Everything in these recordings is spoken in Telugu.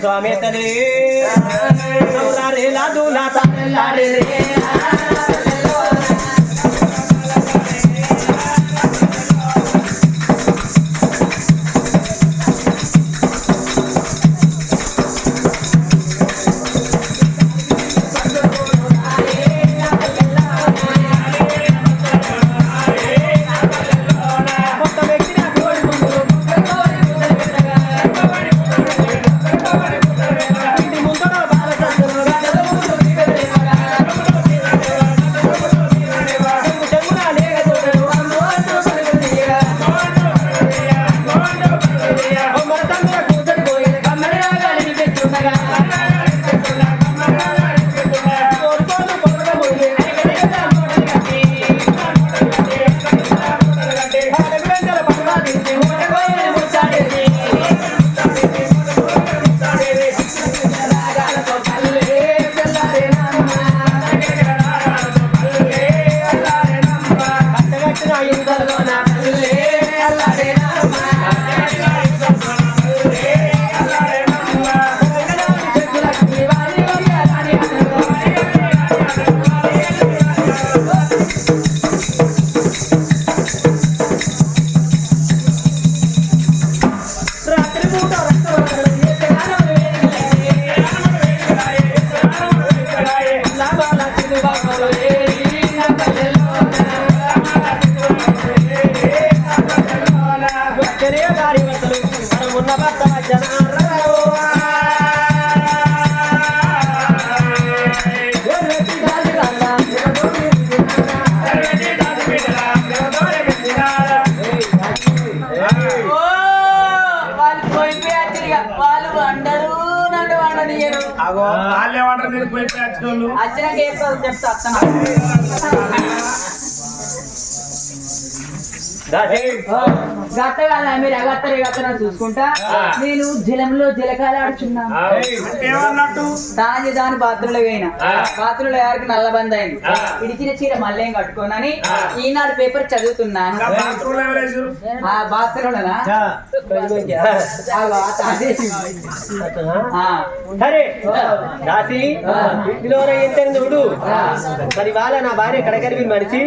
స్వామి తల్లి. రే లాదు తారే రే చెప్తా గట్ట కాదా? మీరు ఎగత్తరు ఎగత్తరు చూసుకుంటా? నేను జలంలో జలకాల ఆడుచున్నా అంటే ఏమన్నట్టు? తాజి దాని బాత్రూంలో పోయినా బాత్రూంలో ఎవరికి నల్లబంద్ అయింది. ఇడిచిన చీర మళ్ళీ కట్టుకోనని ఈనాడు పేపర్ చదువుతున్నాను. ఆ బాత్రూంలోనా? సరే. దాసి ఇంటిలో ఎంత చూడు. మరి వాళ్ళ నా భార్య కడకరివి మనిషి.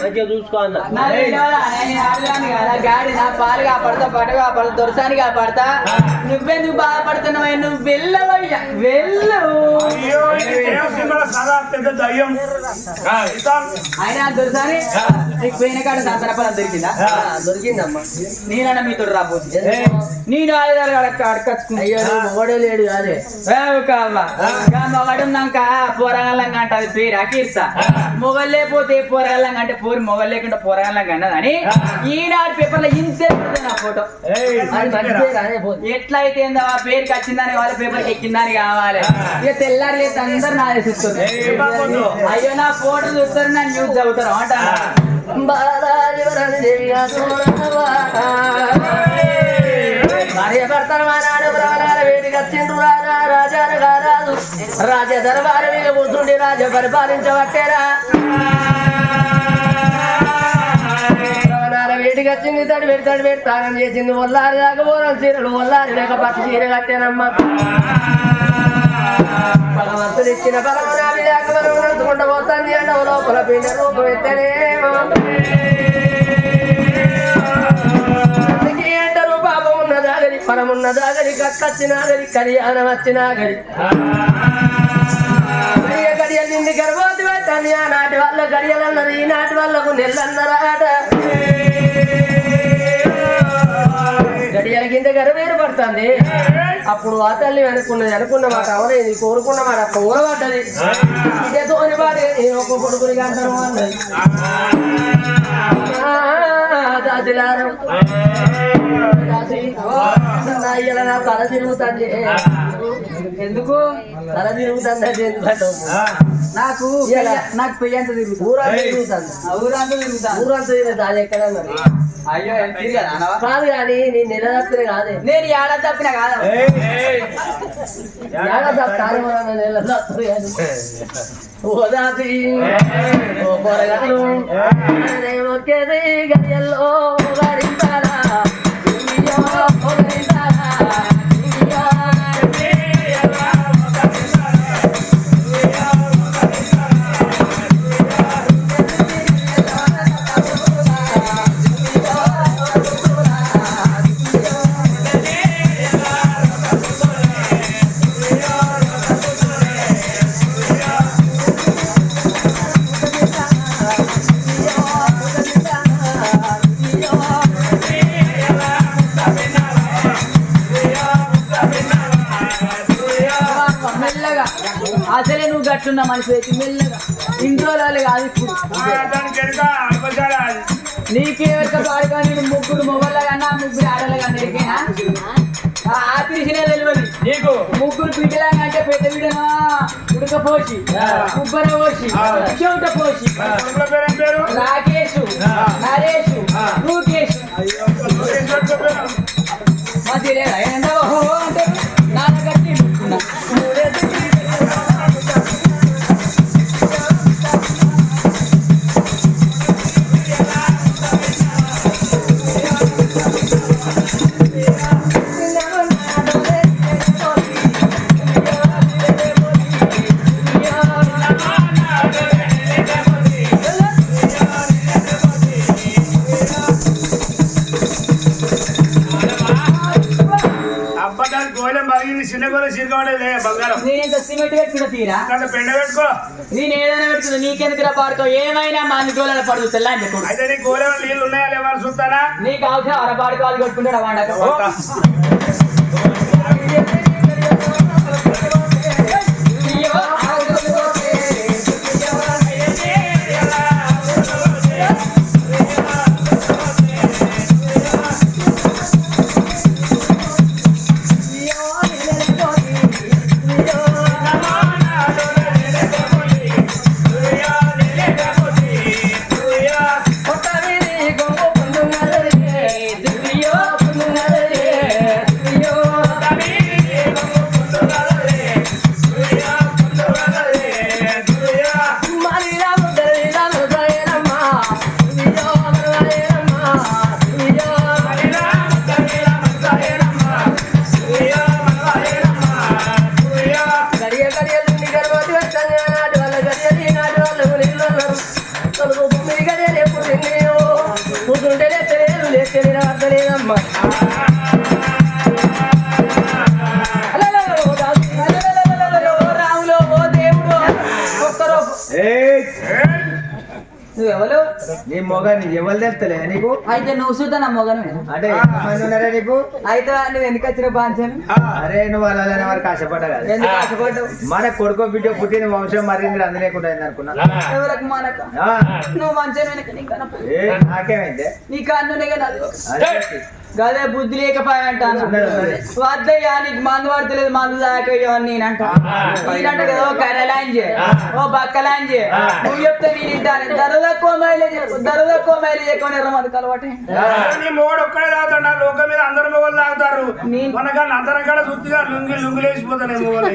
మంచిగా చూసుకో అన్న. నా వీడియోలో నేను ఆడదాన్ని కదా, గాడి నా పాలు కాపాడతా పట్టు కాపాడతా దొరసాని కాపాడతా. నువ్వెందుకు బాధపడుతున్నావు నువ్వు వెళ్ళవయ్యా వెళ్ళు దేవసింహుల సదా పెద్ద దయ్యం? ఇతాం. అయినా దొరసాని నీకు పోయిన కాడ నా తరపున దొరికిందా? దొరికిందమ్మా. నేనన్నా మీతో రాబోతుంది నేను ఆయుధాలు అడక్క మొగడే లేడు కాదే. మొగడున్నాక అంటే అది పేరు అకీర్త మొగలు లేకపోతే పోరగాళ్ళంగా అంటే పోరు మొగలు లేకుండా పోరగాళ్ళంగా అన్నదని ఈనాడు పేపర్లో ఇంతే పడుతుంది నా ఫోటో. ఎట్లయితే ఏందో ఆ పేరుకి వచ్చిందని వాళ్ళ పేపర్కి ఎక్కిందని కావాలి. ఇక తెల్లారి లేదు అందరు నా చూస్తుంది అయ్యో నా ఫోటో చూస్తారు నా న్యూస్ చదువుతారు. అంట భార్య వచ్చిండ్రు రాజా కారాదు. రాజ దర్బారు మీద కూర్చుండి రాజ పరిపాలించబట్టేరా. వేడికి వచ్చింది తడి పెడి తడి పెడి తానం చేసింది ఒల్లారి దాకా పోరం చీరలు ఒల్లారి లేక పట్టు చీర కట్టానమ్మ. భగవంతుడు ఇచ్చిన బలము నాది లేక బలము నడుచుకుంటూ పోతుంది లోపల పిండ రూపం ఎత్తనేమో ఉన్నదాగరి పరమున్నదాగరి కక్కచ్చినాగరి కళ్యాణం వచ్చినాగరి. గడియ గడియ నిండి గర్భవతి నాటి ఆనాటి వాళ్ళ గడియలన్నారు ఈనాటి వాళ్ళకు నెల్లన్నరాట. గడియల కింద గర్వేరు అప్పుడు ఆ తల్లి అనుకున్నది అనుకున్న మాట అవలేదు కోరుకున్న మాట కూరబడ్డది ఇదే తోని వాడే నేను ఒక కొడుకుని అంటారు అన్నది. దాదిలారం తల తిరుగుతుంది. ఎందుకు? తల తిరుగుతుంది అంటే ఎందుకంటే నాకు నాకు పెయ్యంత తిరుగుతుంది ఊరంతా తిరుగుతుంది? ఊరంతా తిరుగుతాను ఊరంతా తిరుగుతుంది అది ఎక్కడ మరి? అయ్యో? కాదు కానీ నీ నెలదప్పిన కాదే. నేను ఏడా తప్పిన కాదా? ఓదాసి ఓ పొరగలు ఒకేది గడియల్లో గడించాలా గట్లున్న మనిషి అయితే మెల్లగా. ఇంట్లో కాదు ఇప్పుడు. అనుకోసాడు నీకేవైతే పాడుగా నేను ముగ్గురు మొగళ్ళ కన్నా ముగ్గురు ఆడల కన్నా ఎరికేనా? ఆ పిలిచినే తెలియదు. నీకు? ముగ్గురు పిల్లలంగా అంటే పెద్ద బిడ్డనా? ఉడకపోసి ఉబ్బర పోసి చెవుట పోసి. రాకేష్ నరేష్ రూకేష్. మధ్య లేదా ఏంటో అంటే చిన్న గోలె చిరకబడేది బంగారం. నేను ఇంత సిమెంట్ పెట్టుకున్న తీరా? అక్కడ పెండ పెట్టుకో. నేను ఏదైనా పెట్టుకున్నా నీకెందుకురా పాడుకో? ఏమైనా మా అందుకోవాలని పడుతుంది తెల్లా అని చెప్పు. అయితే నీ గోలెం నీళ్ళు ఉన్నాయా లేవా చూస్తానా? నీకు అవసరం అర పాడుకో అది కొట్టుకుంటాడు వాడక నువ్వెవరు? నీ మొగ నీ ఎవరు తెలుస్తలే నీకు? అయితే నువ్వు చూద్దా నా మొగను? అంటే ఎంతమంది ఉన్నారా నీకు? అయితే నువ్వు ఎందుకు వచ్చిన బాంచను? అరే నువ్వు అలానే వారికి ఆశపడ్డా కదా. ఎందుకు ఆశపడ్డావు మన కొడుకో బిడ్డ పుట్టిన వంశం మరింది అందలేకుండా అనుకున్నా ఎవరికి మనకు? ఆ, నువ్వు మంచిగా నాకేమైంది? నీ కన్నునే కదా గదే బుద్ధి లేకపోయా అంటాను. వద్దయ్యా నీకు మందు పడతలేదు మందు అని నేనంట. నేనంట కదా ఓ కర్రలాంజే ఓ బక్కలాంజే నువ్వు చెప్తే నేను ఇంటాను దరువు కోమైలే చెప్పు దరువు కోమైలే ఎక్కువ మంది కలవాటే. నీ మొగడు ఒక్కడే తాగుతాడు లోకం మీద అందరు మొగలు తాగుతారు. నేను- మనగా అందరం కూడా శుద్ధిగా లుంగి లుంగి లేచిపోతాయి మొగలు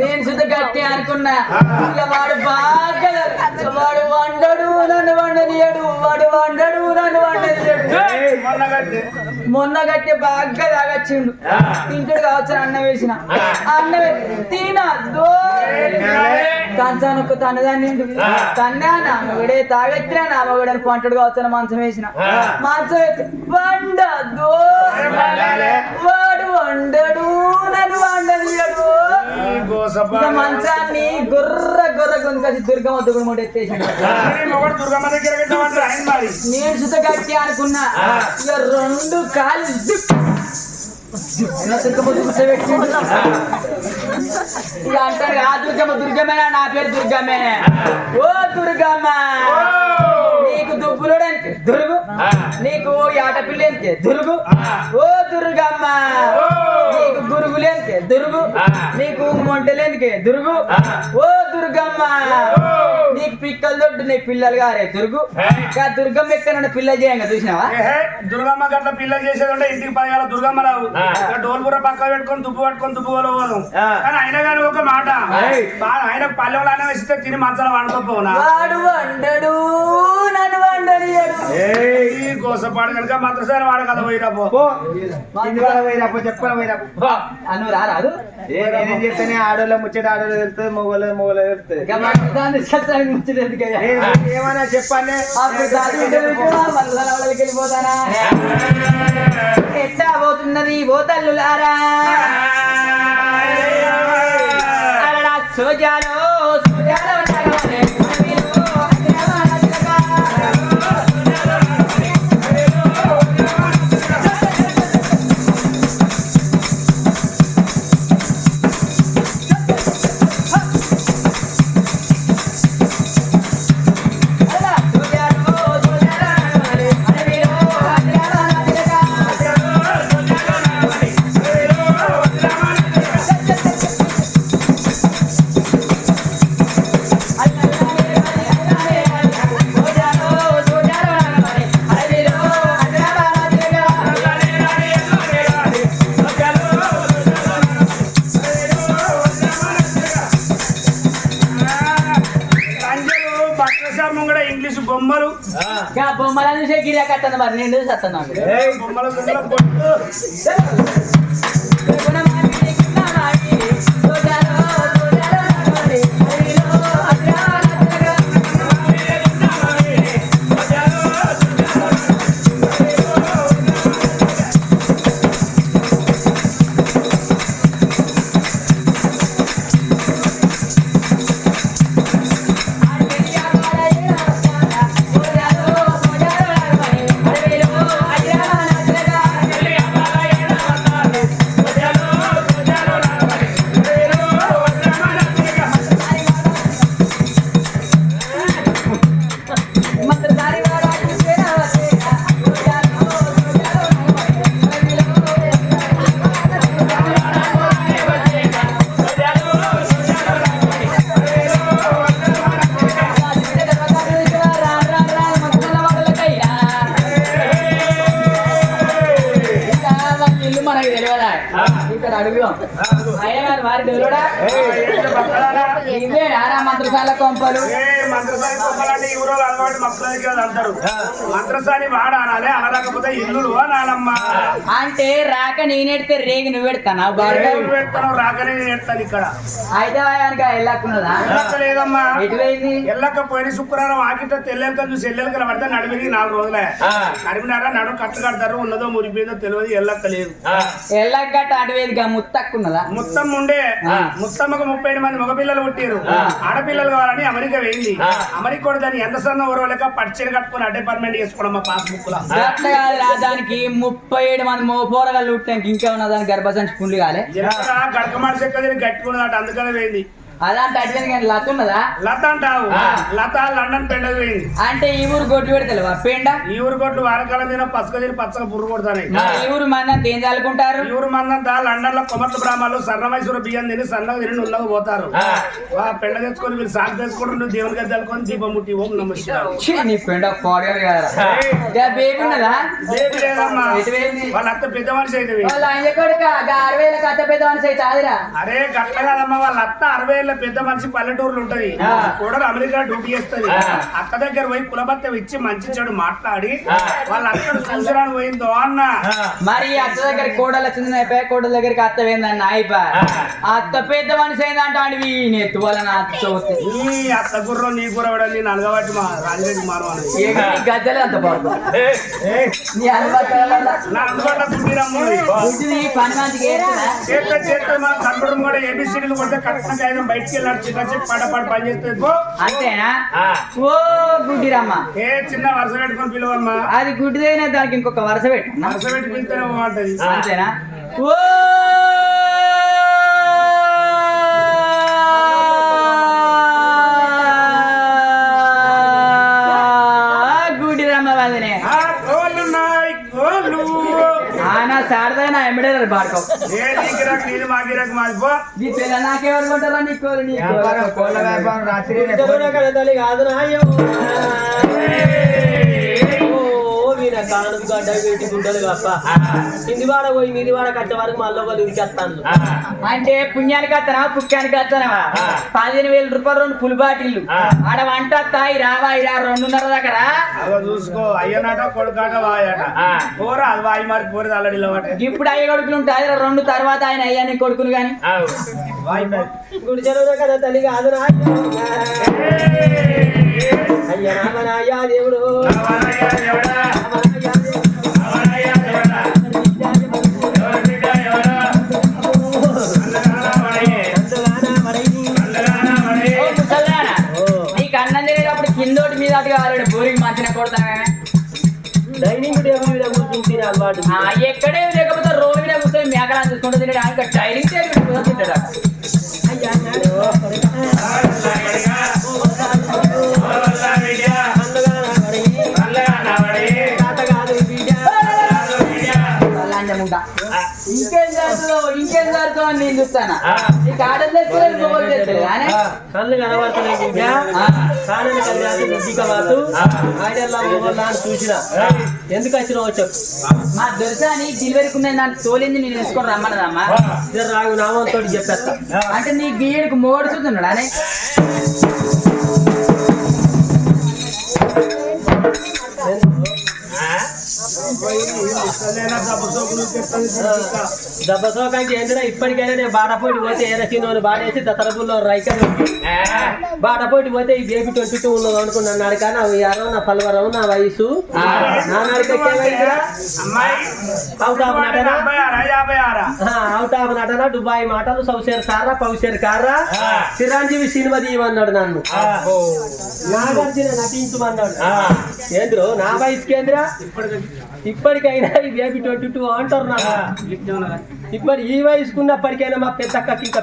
నేను శుద్ధ గట్టి అనుకున్నా. ఇక వాడు బాగా వాడు వండడు నన్ను వండనియడు. వాడు వండడు నన్ను వండనియడు. మొన్న కట్టి గట్టి బాగా తాగొచ్చిండు. తింటుడు కావచ్చు అన్నం వేసిన. అన్నం వే- తినద్దు కంచానొక్క తన్నదాన్ని తన్నా నా మగడే తాగెత్తినా నా మగడని పంటడు కావచ్చు మంచం వేసిన. మంచం వేసి వండద్దు వాడు వండడు నన్ను. ఇక మంచాన్ని గుర్ర గుర్ర గుంకసి దుర్గమ్మ దుర్గమ్మ మూడు ఎత్తేసాడు. నేను సుత గట్టి అనుకున్నా. ఇక రెండు కాలు అంటారు ఆ దుర్గమ్మ దుర్గమేనా నా పేరు దుర్గమే ఓ దుర్గమ్మ. నీకు దుబ్బులోడానికి దుర్గు. నీకు ఆటపిల్లేందుకే దుర్గు ఓ దుర్గమ్మ. నీకు గురుగులేందుకే దుర్గు నీకు మొంటలేందుకే దుర్గు ఓ దుర్గమ్మ. నీకు పిక్కలు దొడ్డు నీకు పిల్లలు గారే దుర్గు ఇంకా దుర్గమ్మ ఎక్కడ పిల్ల చేయంగా చూసినావా? దుర్గమ్మ గట్ల పిల్ల చేసేది ఉంటే ఇంటికి పదివేల దుర్గమ్మ రావు. ఇక డోల్బుర పక్క పెట్టుకొని దుబ్బు పట్టుకొని దుబ్బు పోలవదు ఆ. కానీ అయినా కానీ ఒక మాట. ఆయన పల్లెంలోనే వేస్తే తిని మంచాల వండుకోపోనా వాడు వండడు నన్ను వండనియడు. ఈ గోసపాడు కనుక మంత్రసారి వాడు కదా పోయిరా పో. పో. పోయిరాపో చెప్పాలి పోయిరాపో అను రారాదు ఏ నేనేం చెప్తానే ఆడోళ్ళ ముచ్చట ఆడోళ్ళు తెలుస్తుంది మొగోళ్ళ మొగోళ్ళ తెలుస్తుంది. దాని బిడ్డ వింటున్నా, మళ్ళా వాళ్ళకి వెళ్ళిపోతానా? ఎట్టా పోతున్నది పోతల్లులారా సోజాలో సోజాలో గిరాకత్తాను మరి నేను సత్తన్నాను తెలియదా? ఇక్కడ అడుగుదాం. వారి? ఇవే ఆరా మంత్రశాల కొంపలు. మంత్రసాని ఈ ఊరోళ్ళు అలవాటు మక్కలకి అంటారు. మంత్రసాని వాడ అనాలి అనలేకపోతే ఇల్లు అనాలమ్మా. అంటే రాక నేనెడితే రేగి నువ్వు పెడతానా ఎవరు పెడతాను రాకనే నేను ఎడతాను ఇక్కడ. అయితే వాయానికి వెళ్ళకున్నదా లేదమ్మా ఎటు పోయింది ఎల్లక్క పోయిన శుక్రవారం ఆకిట తెల్లెలకలు చూసి ఎల్లెలకలు పడితే నడిమిరి నాలుగు రోజులే. నడిమినారా నడు కట్టు కడతారు ఉన్నదో మురిపోయిందో తెలియదు ఎల్లక్క లేదు ఎల్లగట్ట అటువేదిగా ముత్తక్కున్నదా? ముత్తమ్మ ఉండే. ముత్తమ్మకు ముప్పై ఏడు మంది మగపిల్లలు పుట్టారు ఆడపిల్లలు కావాలని అమెరికా పోయింది. అమెరికా కూడా దాన్ని ఎంత సన్న ఊరవలేక పచ్చిని కట్టుకుని అడ్డే పర్మనెంట్ చేసుకోవడం మా పాస్బుక్లో అట్లా కాదు ముప్పై ఏడు మంది మో పోరగాళ్ళు పుట్టానికి ఇంకా ఉన్న దానికి గర్భసంచి పుండ్లు కాలే? చెక్క తిని గట్టుకున్నదట అందుకనే పోయింది. అదంటే అటువేది కానీ లత ఉన్నదా? లత అంటావు. లత లండన్ పోయింది. అంటే ఈ ఊరు గొడ్డు పెడతలేవా? పెండ? ఈ ఊరు కొట్లు వారకాలం తిన పసుక తిని పచ్చగా పురుగు కొడతానే. మరి ఈ ఊరు మంది అంతా ఏం చల్లుకుంటారు ఈ ఊరు మందంతా లండన్లో కొమర్ల బ్రాహ్మణులు సన్నమైసూరు బియ్యం తిని సన్నగా తిని నుల్లగా పోతారు. వా పెండ తెచ్చుకొని వీళ్ళు సాగు తెచ్చుకుంటారు నువ్వు దేవుని గది తలుకొని దీపం ముట్టి ఓం నమ శివాయ. ఛీ, నీ పెండ పాడారు కదా బేబీ ఉన్నదా? బేబీ లేదమ్మా? వాళ్ళ అత్త పెద్ద మనిషి అయితే. వాళ్ళ ఆయన కొడుక అరవై కథ పెద్ద మనిషి అయితే ఆదిరా. అరే గట్ల కాదమ్మా వాళ్ళ అత్త అరవై ఏళ్ళ పెద్ద మనిషి పల్లెటూరులో ఉంటది. కూడా అమెరికా డ్యూటీ చేస్తది. అత్త దగ్గర పోయి కులబత్తం ఇచ్చి మంచి చెడు మాట్లాడి వాళ్ళ అక్కడ చూసరాని పోయిందో అన్న. మరి అత్త దగ్గర కోడలు వచ్చింది అయిపోయా? కోడల దగ్గరికి అత్త పోయిందని అయిపోయా అత్త పెద్ద మనిషి అయిందంటే అడివి నెత్తు నా అత్త చదువుతుంది నీ అత్త గుర్రం నీ గుర్ర కూడా నేను అలగబట్టి మా రాజరెడ్డి మానవాని గద్దలే అంత బాగుంది. నీ గుడ్డిరమ్మ పని మంచిగా? చేత చేత మా కంప్యూటర్ కూడా ఏబిసిడీలు కొడితే కాగితం బయటికి వెళ్ళాడు చిన్న చెప్పి పడ పడ పని చేస్తే పో. అంతేనా? ఓ గుడ్డిరమ్మ. ఏ చిన్న వరుస పెట్టుకొని పిలవమ్మా. అది గుడ్డిదైనా దానికి ఇంకొక వరుస పెట్టు వరుస పెట్టి పిలిస్తేనే బాగుంటది అంతేనా ఓ సారదా నా ఎమ్మడేరు బాడుకో ఏ నీకిరాకు నీది మా గిరాకు మాది పో. ఈ పిల్ల నాకెవరు కొంటారా నీ కోరు నీ వ్యాపారం కోళ్ళ? వ్యాపారం రాత్రి కాదు నాయో. వీర కాను గడ్డ వీటి గుడ్డలు వాడ పోయి మీది వాడ కట్టే వరకు మళ్ళీ ఒకరు ఉరికేస్తాను అంటే పుణ్యానికి వస్తానా పుక్కానికి వస్తానవా పదిహేను వేల రూపాయలు రెండు పులి బాటిల్లు ఆడ వంట తాయి రావా ఇరా రెండున్నర దగ్గర చూసుకో అయ్యనాట కొడుకాట వాయట. పోర అది వాయి మరి పోరేది అల్లడిలో ఇప్పుడు అయ్య కొడుకులు ఉంటాయి రెండు తర్వాత ఆయన అయ్యాని కొడుకులు గాని. వాయి మరి. గుడి చెరువులో కదా తల్లి కాదు అయ్యా దేవుడు. అలవాటు. ఆ, ఎక్కడే లేకపోతే రోడ్డు మీద కూర్చొని మేకలను చూసుకుంటూ తినడానికి డైనింగ్ టేబుల్ మీద తింటాడు? ఇంకేం జరుగుతుందో ఇంకేం జరుగుతుందో అని నేను చూస్తానా? కళ్ళు కనబడుతున్నాయి బిడ్డ కానని కళ్యాణి బుద్ధిక మాతు మొగల్లా అని చూసిన. ఎందుకు వచ్చినావో చెప్పు. మా దొరసాని డెలివరీకి ఉన్నది దాన్ని తోలింది నేను వేసుకొని రమ్మన్నదమ్మా. ఇద్దరు రాగు నామంతో చెప్పేస్తా. అంటే నీ గీయడికి మోడు చూస్తున్నాడు అని? ముసలేనా దెబ్బ సోకులు తెస్తుంది దుర్గిక. దెబ్బతోకంటే ఏంటిరా ఇప్పటికైనా నేను బాటపోటీ పోతే ఏరసినోని బాడేసి దసరపుల్లో రైకర్ బాటపోటీ పోతే ఈ బేబీ ట్వంటీ టూ ఉన్నది అనుకున్నాను నాడుక నా యారో నా పలువరం నా వయసు. అవుట్ ఆఫ్ నటన? దుబాయ్ మాటలు సౌసేర్ సారా పౌసేర్ కారా చిరంజీవి సినిమా తీయమన్నాడు నన్ను. నాగార్జున నటించమన్నాడు. ఏంద్రు? నా వయసు కేంద్ర ఇప్పటికైనా ఈ బేబీ ట్వంటీ టూ అంటారు నాకు ఇప్పటి ఈ వయసుకున్నప్పటికైనా మా పెద్దక్కకి ఇంకా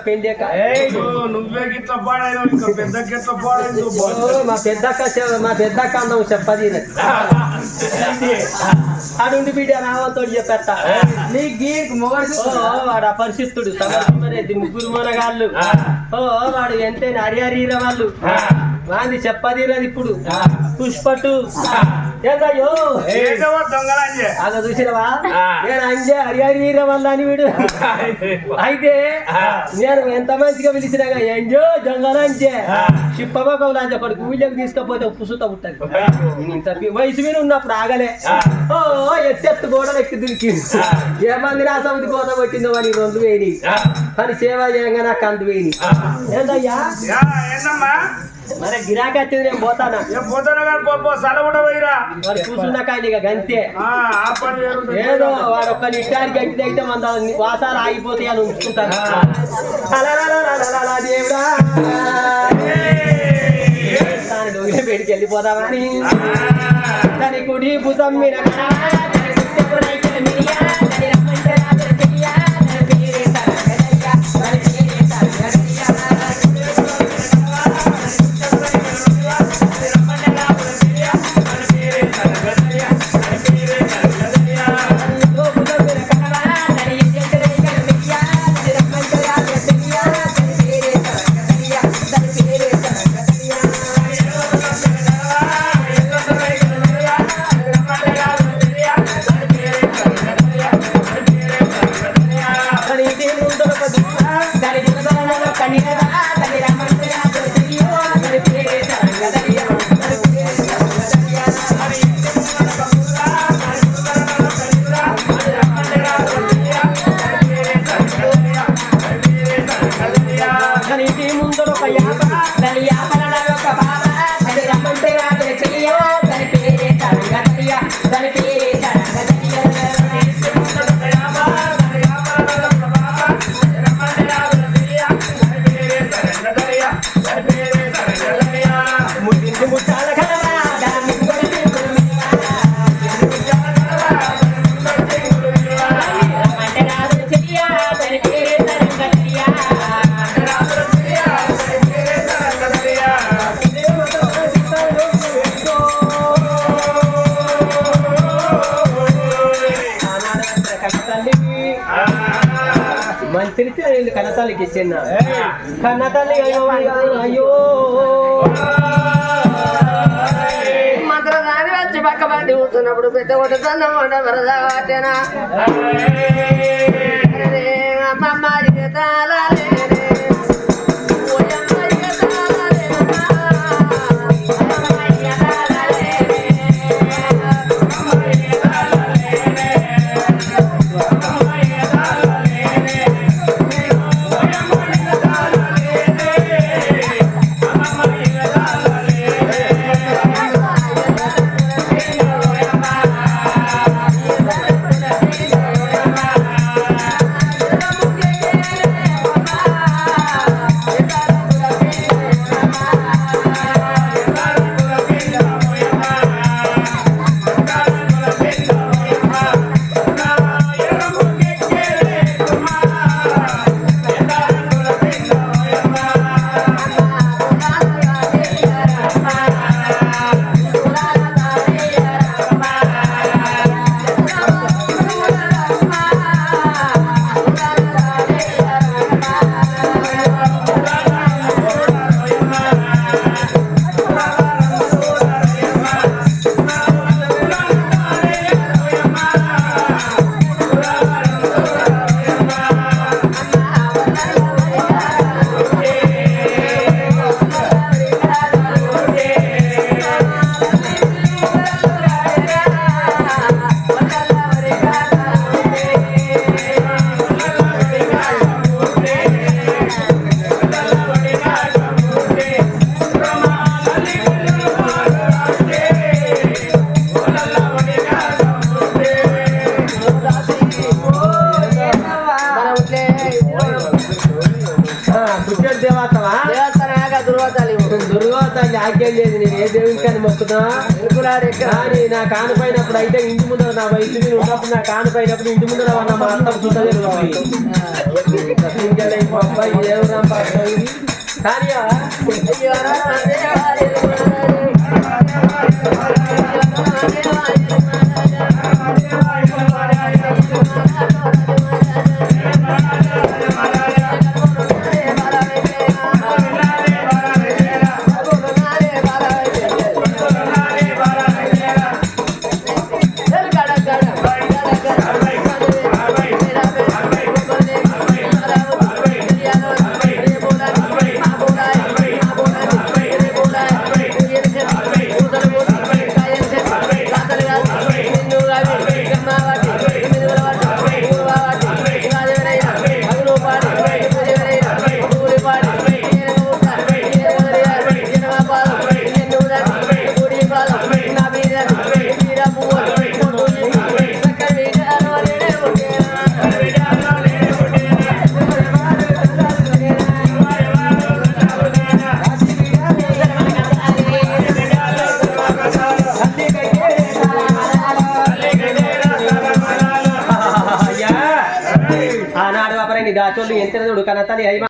ఓ, మా పెద్దక్క మా పెద్దక్క అందం చెప్పది అడుండి బిడ్డ రావతో చెప్పేస్తా. నీ గీక్ మొగడు వాడు అపరిశిస్తుడు సమర్థమనేది ముగ్గురు మనగాళ్ళు. ఓ వాడు ఎంతైనా హరిహరీర వాళ్ళు. వాంది చెప్పదిరది ఇప్పుడు. పుష్పటు. ఏందయ్యో? ఏదో దొంగలంజే అలా చూసినవా? నేను అంజే హరిహరీర వల్ల అని వీడు. అయితే నేను ఎంత మంచిగా పిలిచినా ఎంజో జంగలంజే చిప్పబోకవులు అని చెప్పడు ఊళ్ళకి తీసుకపోతే పుసుత పుట్టది. ఇంత వయసు మీద ఉన్నప్పుడు ఆగలే. ఓ ఎత్తెత్తు గోడలు ఎక్కి దిరికి ఏమంది నా సమితి కోత కొట్టిందో అని రెండు వేయి కానీ సేవ చేయంగా నాకు అందు వేయి ఏందయ్యా? మరి గిరాకీ వచ్చింది నేను పోతానా? ఏ పోతాను కానీ పో, సల కూడా పోయిరా. మరి కూర్చున్న కానీ ఇక గంతే. ఆ, ఆ పని వేరుంటుంది. ఏదో వాడు ఒక్క నిష్టానికి గట్టిది అయితే మన వాసాలు ఆగిపోతాయి అని ఉంచుకుంటాను. అలలలలలలల దేవుడా. డోగిన పెడికి కుడి భుజం మీద మంత్రి కన్నతల్లికి ఇచ్చిన కన్నతల్లి అయ్యో అయ్యో. మంత్రదాని వచ్చి పక్క పట్టి కూర్చున్నప్పుడు పెద్ద కొట్ట తందం వంట వరద వాటేనా? అమ్మమ్మ జీతాలే ఏం లేదు నేను ఏ దేవునికి కానీ మొక్కుతున్నా? కానీ నా కానుపోయినప్పుడు అయితే ఇంటి ముందర నా వయసు మీద ఉన్నప్పుడు నా కానుపోయినప్పుడు ఇంటి ముందర ఉన్న మా అత్త చూడలేదు కానీ ఆ ఆనాడు కానీ Dale, ahí va.